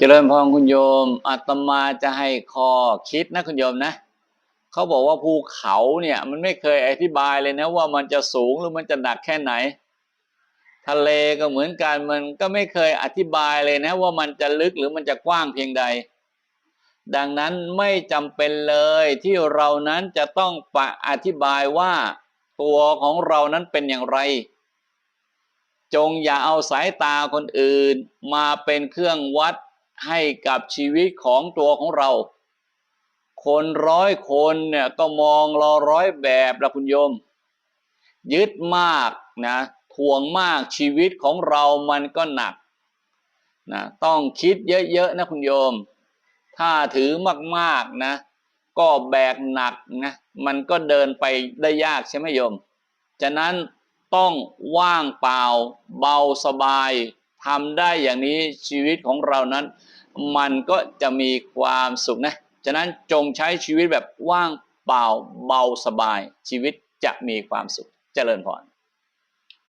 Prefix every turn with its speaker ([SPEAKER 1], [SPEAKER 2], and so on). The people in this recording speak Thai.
[SPEAKER 1] เจริญพรคุณโยมอาตมาจะให้ข้อคิดนะคุณโยมนะเขาบอกว่าภูเขาเนี่ย มันไม่เคยอธิบายเลยนะ ว่ามันจะสูงหรือมันจะหนักแค่ไหน ทะเลก็เหมือนกันมันก็ไม่เคยอธิบายเลยนะ ว่ามันจะลึกหรือมันจะกว้างเพียงใด ดังนั้นไม่จำเป็นเลยที่เรานั้นจะต้องปะอธิบายว่าตัวของเรานั้นเป็นอย่างไรจงอย่าเอาสายตาคนอื่น มาเป็นเครื่องวัด ให้กับชีวิตของตัวของเรา คนร้อยคนเนี่ยก็มองเราร้อยแบบละคุณโยม ยึดมากนะถ่วงมากชีวิตของเรามันก็หนักนะต้องคิดเยอะๆนะคุณโยม ถ้าถือมากๆนะ ก็แบกหนักนะมันก็เดินไปได้ยากใช่ไหมโยม ฉะนั้นต้องว่างเปล่าเบาสบายทำได้อย่างนี้ชีวิตของเรานั้น มันก็จะมีความสุขนะ ฉะนั้นจงใช้ชีวิตแบบว่างเปล่าเบาสบายชีวิตจะมีความสุขเจริญพร